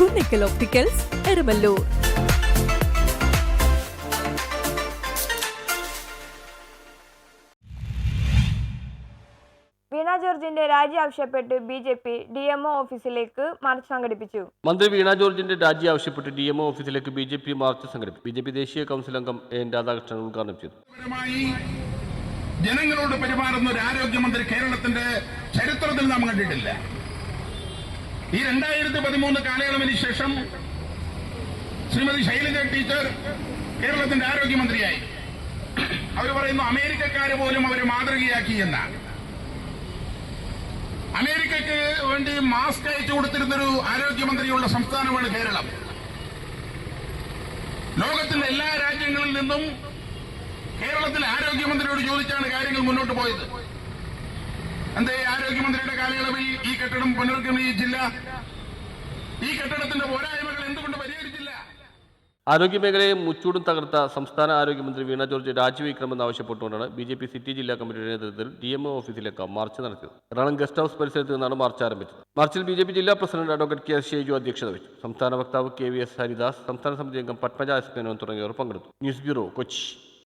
Kunnickal opticals Erumalloor വീണ ജോർജിന്റെ രാജി ആവശ്യപ്പെട്ട് B J P D M O ഓഫീസിലേക്ക് മാർച്ച് സംഘടിപ്പിച്ചു. മന്ത്രി വീണ ജോർജിന്റെ രാജി ആവശ്യപ്പെട്ട് ഡി എം ഒ ഓഫീസിലേക്ക് ബി ജെ പി മാർച്ച് സംഘടിപ്പിച്ചു. ബി ജെ പി ദേശീയ കൗൺസിൽ അംഗം എൻ രാധാകൃഷ്ണൻ ഉദ്ഘാടനം ചെയ്തു. ജനങ്ങളോട് പെരുമാറുന്ന ഒരു ആരോഗ്യമന്ത്രി കേരളത്തിന്റെ ചരിത്രത്തിൽ നാം കണ്ടിട്ടില്ല. ഈ രണ്ടായിരത്തി പതിമൂന്ന് കാലയളവിന് ശേഷം ശ്രീമതി ശൈലജ ടീച്ചർ കേരളത്തിന്റെ ആരോഗ്യമന്ത്രിയായി. അവർ പറയുന്നു അമേരിക്കക്കാര് പോലും അവരെ മാതൃകയാക്കി എന്നാണ് അമേരിക്കയ്ക്ക് വേണ്ടി മാസ്ക് അയച്ചു കൊടുത്തിരുന്നൊരു ആരോഗ്യമന്ത്രിയുള്ള സംസ്ഥാനമാണ് കേരളം. ലോകത്തിന്റെ എല്ലാ രാജ്യങ്ങളിൽ നിന്നും കേരളത്തിലെ ആരോഗ്യമന്ത്രിയോട് ചോദിച്ചാണ് കാര്യങ്ങൾ മുന്നോട്ട് പോയത്. എന്തേ ആരോഗ്യമന്ത്രിയുടെ കാലയളവിൽ ഈ കെട്ടിടം പുനർക്രമീകരിച്ചില്ല ഈ കെട്ടിടത്തിന്റെ പോരായ്മകൾ എന്തുകൊണ്ട് പരിഹരിച്ചില്ല? ആരോഗ്യമേഖലയെ മുച്ചൂടും തകർത്ത സംസ്ഥാന ആരോഗ്യമന്ത്രി വീണ ജോർജ് രാജിവെക്കണമെന്ന് ആവശ്യപ്പെട്ടുകൊണ്ടാണ് ബി ജെ പി സിറ്റി ജില്ലാ കമ്മിറ്റിയുടെ നേതൃത്വത്തിൽ ഡി എം ഒ ഓഫീസിലേക്ക് മാർച്ച് നടത്തിയത്. എറണാകുളം ഗസ്റ്റ് ഹൌസ് പരിസരത്ത് നിന്നാണ് മാർച്ച് ആരംഭിച്ചത്. മാർച്ചിൽ ബി ജെ പി ജില്ലാ president advocate K S Sheju അധ്യക്ഷത വഹിച്ചു. സംസ്ഥാന വക്താവ് കെ വി എസ് ഹരിദാസ് സംസ്ഥാന സമിതി അംഗം പത്മജ എസ് മേനോൻ തുടങ്ങിയവർ പങ്കെടുത്തു. News bureau Kochi.